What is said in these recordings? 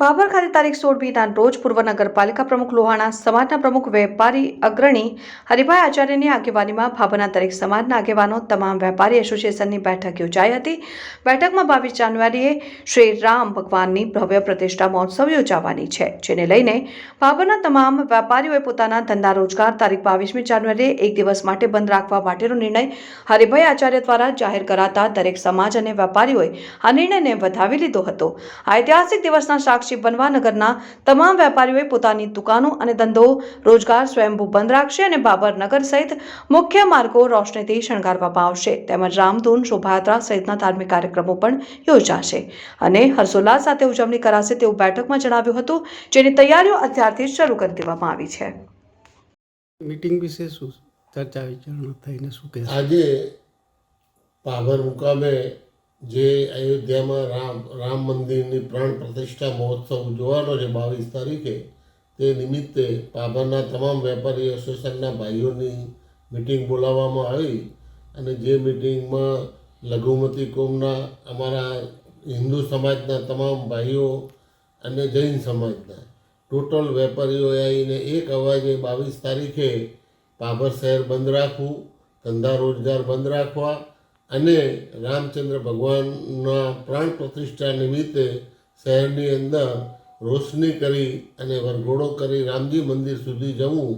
બાબર ખાતે તારીખ સોળમીના રોજ પૂર્વ નગરપાલિકા પ્રમુખ લોહાણા સમાજના પ્રમુખ વેપારી અગ્રણી હરિભાઈ આચાર્યની આગેવાનીમાં ભાભરના દરેક સમાજના આગેવાનો તમામ વેપારી એસોસિએશનની બેઠક યોજાઈ હતી. બેઠકમાં બાવીસ જાન્યુઆરીએ શ્રી રામ ભગવાનની ભવ્ય પ્રતિષ્ઠા મહોત્સવ યોજાવાની છે, જેને લઈને ભાભરના તમામ વેપારીઓએ પોતાના ધંધા રોજગાર તારીખ બાવીસમી જાન્યુઆરીએ એક દિવસ માટે બંધ રાખવા માટેનો નિર્ણય હરિભાઈ આચાર્ય દ્વારા જાહેર કરાતા દરેક સમાજ અને વેપારીઓએ આ નિર્ણયને વધાવી લીધો હતો. ઐતિહાસિક દિવસના સાક્ષી બનવા નગરના તમામ વેપારીઓએ પોતાની દુકાનો અને ધંધો રોજગાર સ્વયંભૂ બંધ રાખશે અને બાબરનગર સહિત મુખ્ય માર્ગો રોશનીથી શણગારવામાં આવશે. તેમજ રામધૂન શોભાયાત્રા સહિતના ધાર્મિક કાર્યક્રમો પણ યોજાશે. અને હર્ષોલ્લાસ સાથે ઉજવણી કરાશે તેવું બેઠકમાં જણાવ્યું હતું જેની તૈયારીઓ અત્યારથી શરૂ કરી દેવામાં આવી છે. મીટિંગ વિશે શું? ચર્ચા વિચારણા થઈને શું કહે આજે પાવર મુકામે જે અયોધ્યામાં રામ રામ મંદિરની પ્રાણ પ્રતિષ્ઠા મહોત્સવ ઉજવવાનો છે બાવીસ તારીખે, તે નિમિત્તે પાભરના તમામ વેપારી એસોસિએશનના ભાઈઓની મિટિંગ બોલાવવામાં આવી અને જે મિટિંગમાં લઘુમતી કોમના અમારા હિન્દુ સમાજના તમામ ભાઈઓ અને જૈન સમાજના ટોટલ વેપારીઓએ આવીને એક અવાજે બાવીસ તારીખે પાભર શહેર બંધ રાખવું, ધંધા રોજગાર બંધ રાખવા અને રામચંદ્ર ભગવાનના પ્રાણ પ્રતિષ્ઠા નિમિત્તે શહેરની અંદર રોશની કરી અને વરઘોડો કરી રામજી મંદિર સુધી જવું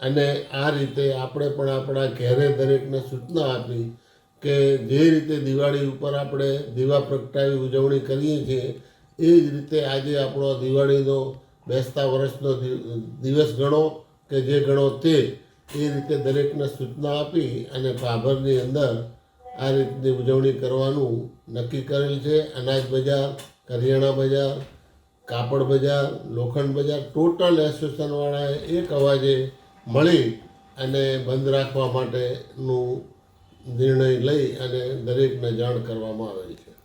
અને આ રીતે આપણે પણ આપણા ઘેરે દરેકને સૂચના આપી કે જે રીતે દિવાળી ઉપર આપણે દીવા પ્રગટાવી, ઉજવણી કરીએ છીએ, એ જ રીતે આજે આપણો દિવાળીનો બેસતા વર્ષનો દિવસ ગણો કે જે ગણો તે, એ રીતે દરેકને સૂચના આપી અને ભાભરની અંદર આ રીતની ઉજવણી કરવાનું નક્કી કરેલ છે. અનાજ બજાર, કરિયાણા બજાર, કાપડ બજાર, લોખંડ બજાર, ટોટલ એસોસિએશનવાળાએ એક અવાજે મળી અને બંધ રાખવા માટેનું નિર્ણય લઈ અને દરેકને જાણ કરવામાં આવેલ છે.